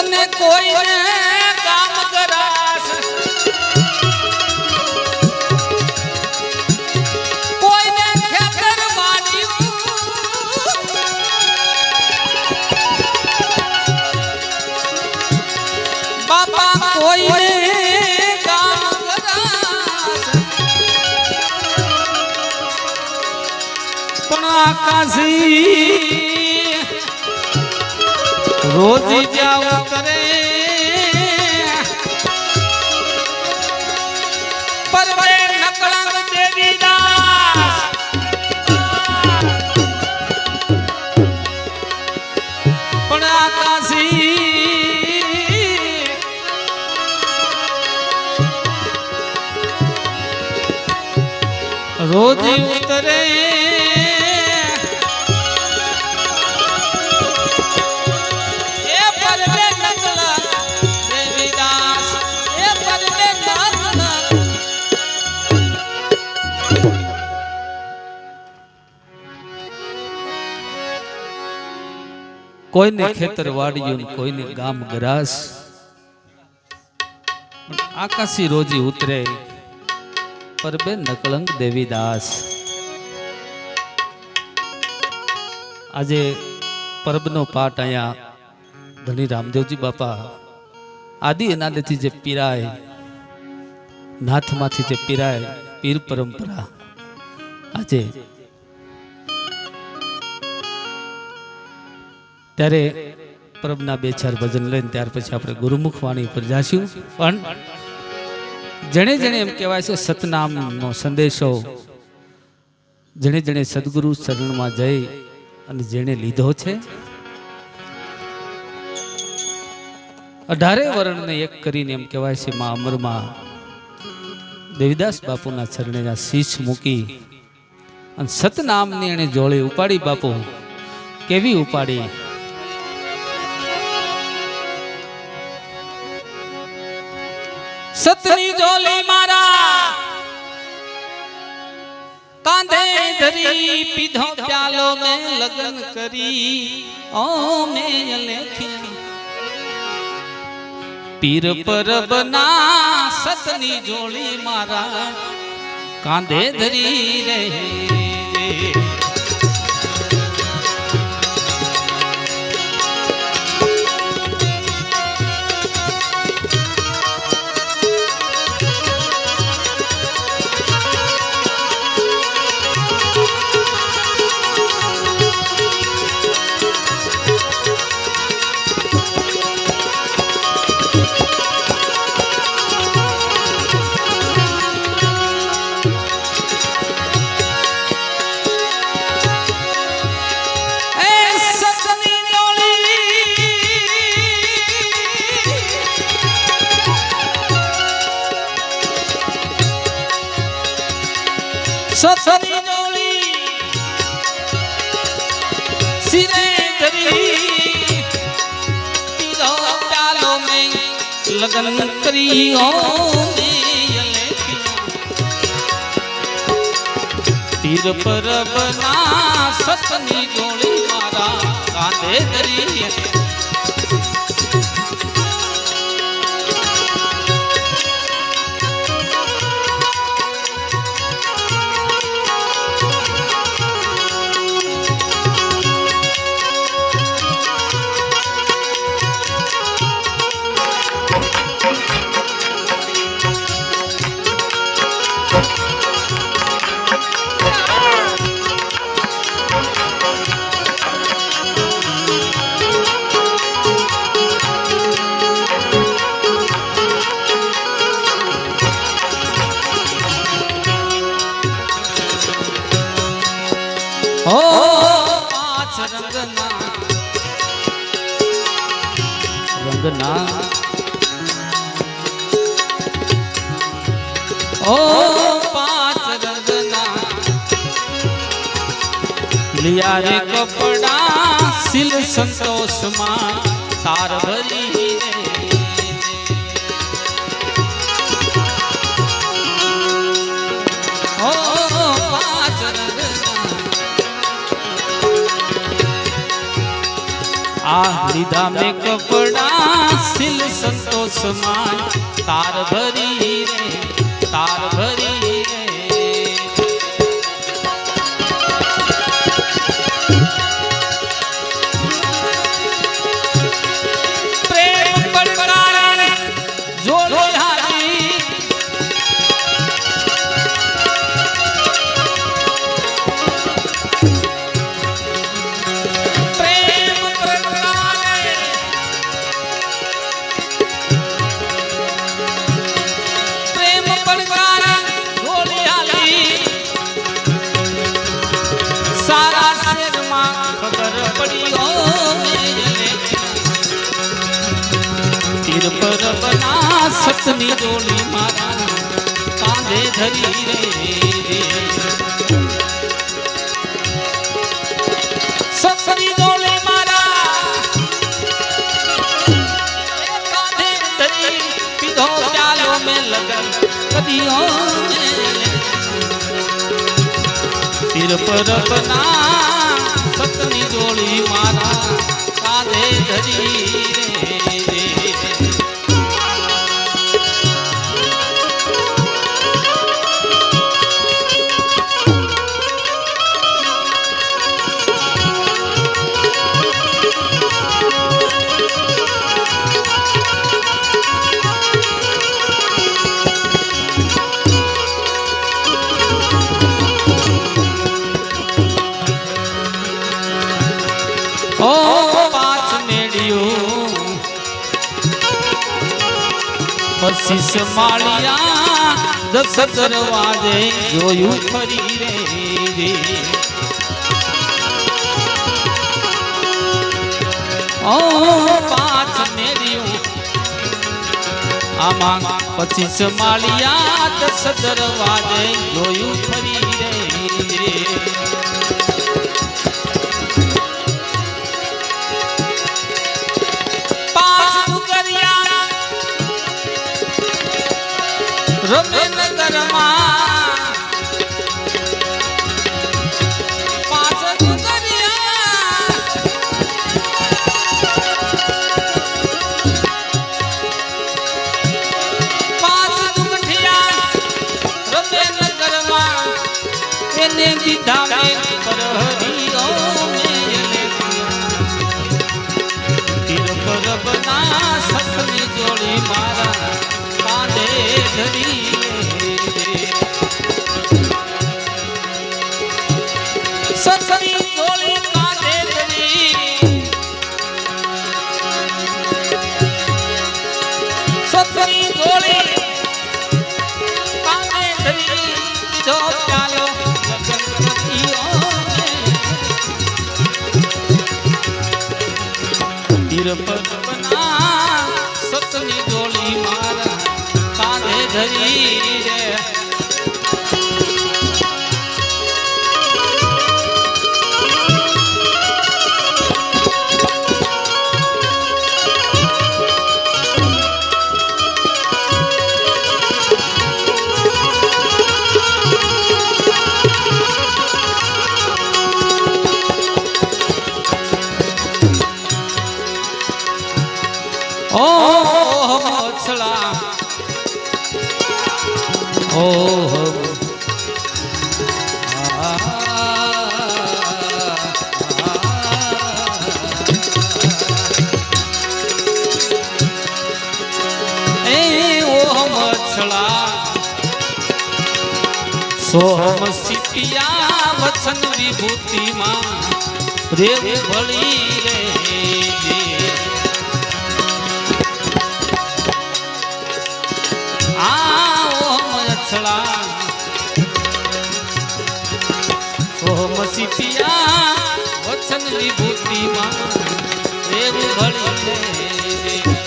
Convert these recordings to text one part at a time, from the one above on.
અને કોઈને કામ કરાશ. કોઈને ખેતર વાળ્યું બાપા કોઈને પણ આકાશી રોજ જાવ કરે પરવે નકળંગ દેવી દાસ. પણ આકાશી રોજ ઉતરે. કોઈને ખેતર વાડ્યું કોઈને ગામ ગ્રાસ. આકાશી રોજી ઉતરે પરબે નકલંક દેવીદાસ આજે પરબનો પાઠ અહીંયા ધણી રામદેવજી બાપા આદિ અનાદિથી જે પીરાય નાથમાંથી જે પીરાય પીર પરંપરા આજે ત્યારે પ્રભના બે ચાર ભજન લઈને ત્યાર પછી આપણે ગુરુમુખ વાણી પર જાશું. પણ જેણે જેણે એમ કહેવાય છે, સતનામનો સંદેશો જેણે જેણે સદગુરુ શરણમાં જઈ અને જેણે લીધો છે, અઢારે વર્ણને એક કરીને એમ કહેવાય છે, મા અમરમાં દેવીદાસ બાપુના ચરણે આ શીશ મૂકી અને સતનામની એણે જોડે ઉપાડી, બાપુ, કેવી ઉપાડી? સતની જોલી મારા કાંધે ધરી પીધો પ્યાલો મે લગન કરી. ઓ મે લેખી પીર પરબના સતની જોડી મારા કાંધે ધરી રે સતની જોડી. સિરે ધરી પીરો પ્યાલો મે લગન કરી તીર પર બના સતની જોડી મારા કાંધે ધરી. सिल संतोष माँ तार भरी ओ आहिदा में कपड़ा, सिल संतोष मान तार भरी रे तार भरी ડાલો મેં લગન કદીઓ સિર પર બના સતની જોડી મારા કાંધે ધરી પશીસ માળિયા દસ દરવાજે જોયું ફરી રે ઓ પાંચ મેર્યું આમાં પચીસ માળિયા દસ દરવાજે જોયું ફરી રે. રમી નગરમાં Beautiful. મોછલા ઓ સોમ સિપિયા વસન વિભૂતિમાં પ્રેમ ભળી માટી માં એવું ઘડી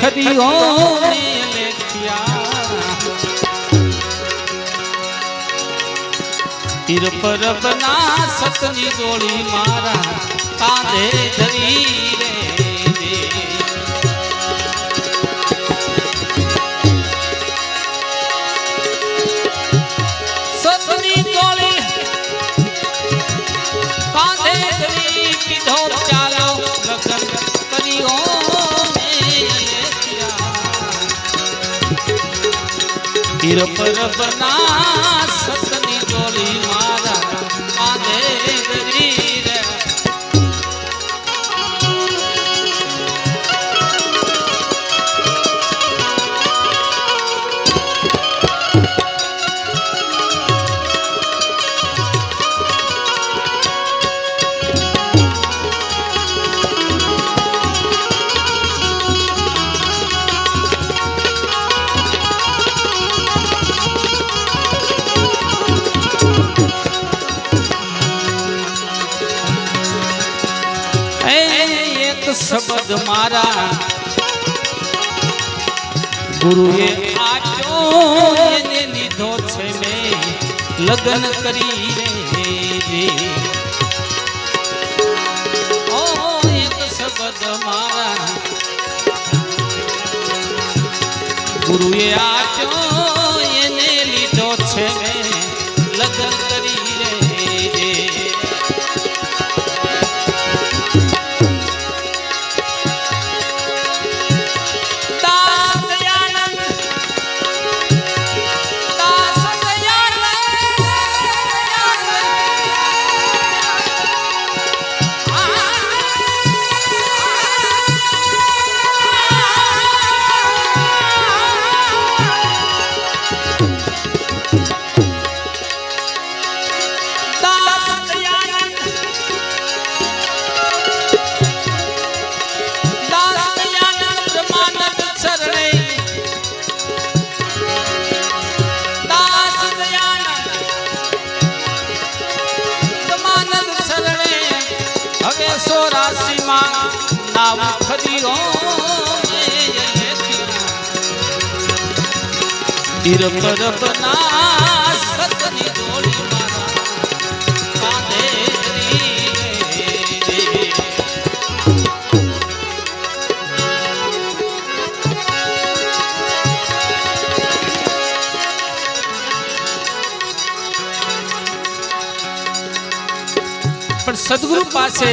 ખરી હો તીર પર બના સતની ગોળી મારા કાંધે ધરી રે. તીર પર બના ગુરુએ આપ્યો એને લીધો છે મે લગ્ન કરી રે ઓ એક શબ્દ મારા. ગુરુએ આપ્યો તીર પર ના સતની કાંધે પણ સદગુરુ પાસે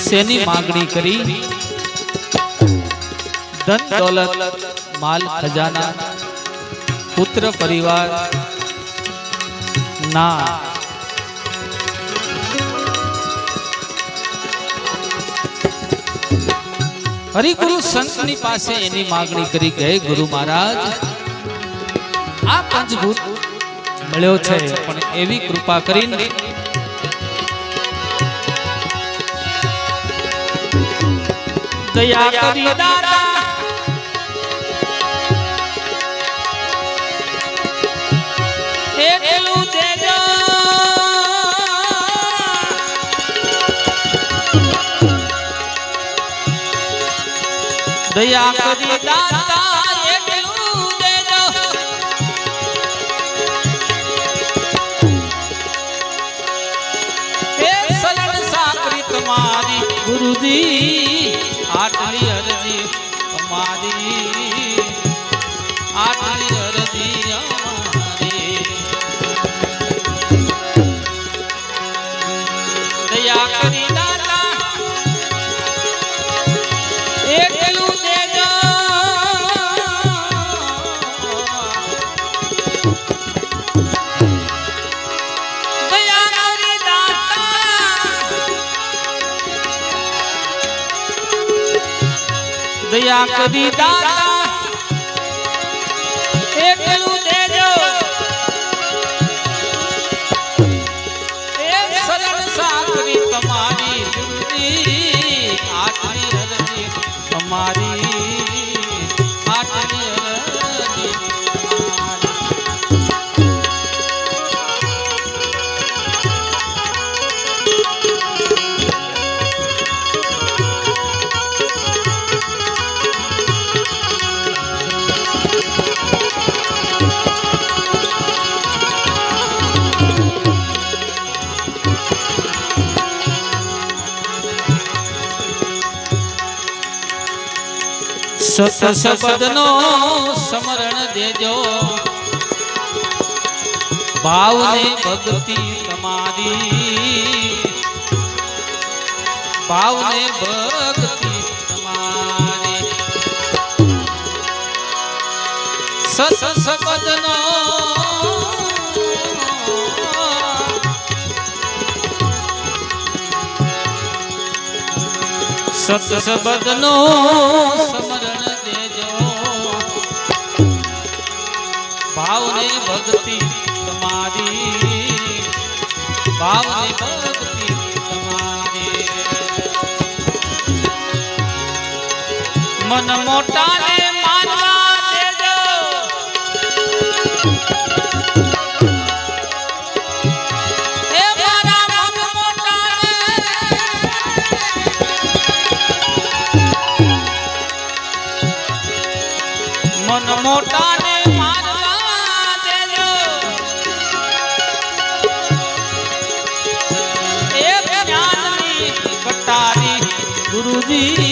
શેની માગણી કરી? ધન દોલત, માલ ખજાના પુત્ર પરિવાર ના. હરિગુરુ સંતની પાસે એની માગણી કરી ગઈ ગુરુ મહારાજ, આ પંચભૂત મળ્યો છે, પણ એવી કૃપા કરીને દયા કરી દાતા એટલું દેજો દયા કરી દાતા સલણ સાકરી તમારી ગુરુજી આટલી દયા સત શબ્દનો સમરણ દેજો. ભાવને ભક્તિ તમારી. ભાવને ભક્તિ તમારી. સત શબ્દનો સત શબ્દનો સમરણ ભક્તિ તમારી. ભાવની ભક્તિ તમારી. મન મોટાને ગુરુજી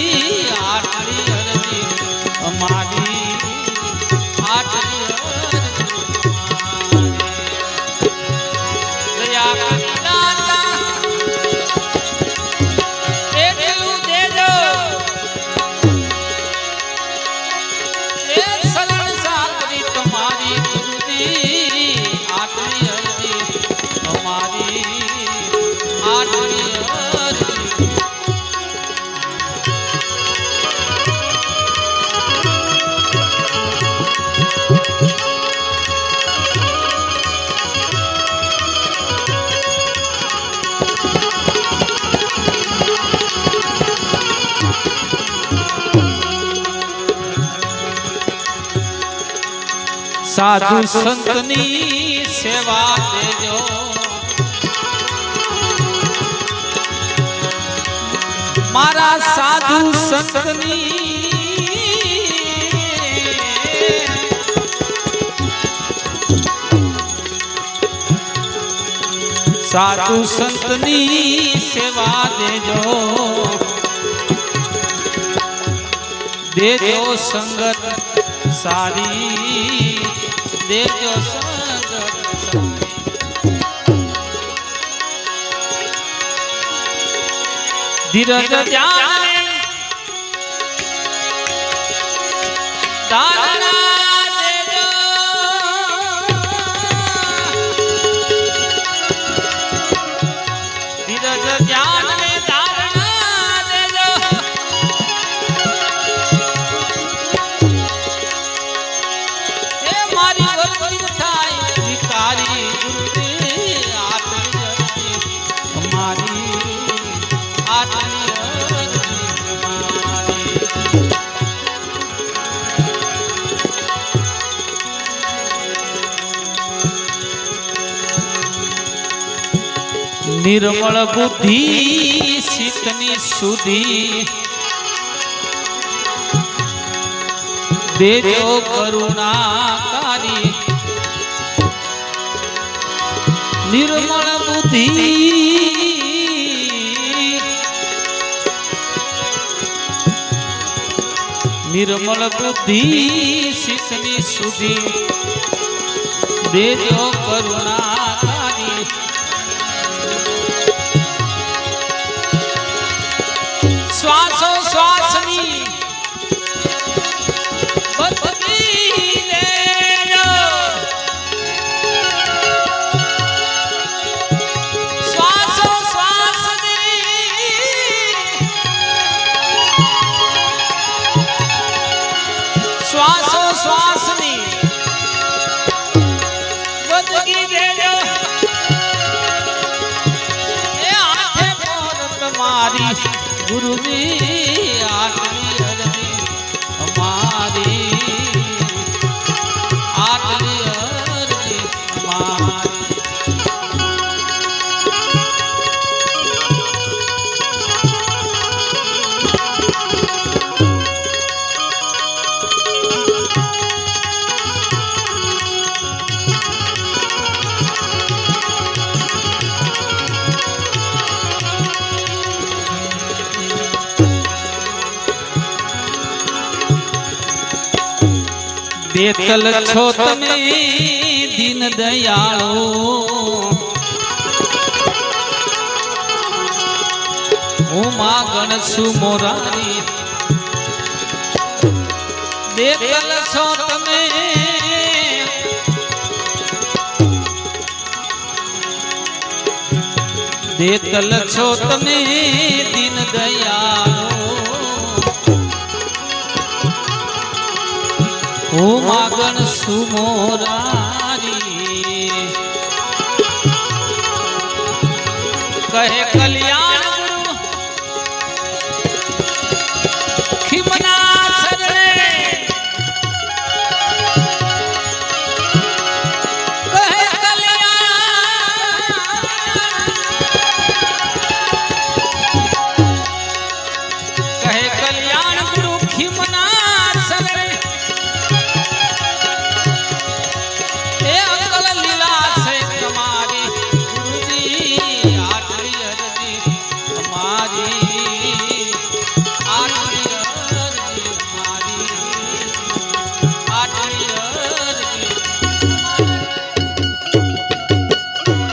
સાધુ સંતની સેવા દેજો મારા સાધુ સંતની સાધુ સંતની સેવા દેજો દેજો સંગત સારી દેજો સારી ધીરજ ધ્યાન નિર્મળ બુદ્ધિ શીતની સુધી. દેજો કરુણાકારી નિર્મળ બુદ્ધિ નિર્મળ બુદ્ધિ શિષની સુધી. દેજો કરુણાકારી ગુરુજી બેતલ છો તમે દિન દયાળો. હું માં છું મોરારી. બેતલ છો તમે. બેતલ છો તમે દિન દયાળો ઓ માગણ સુમોરારી. કહે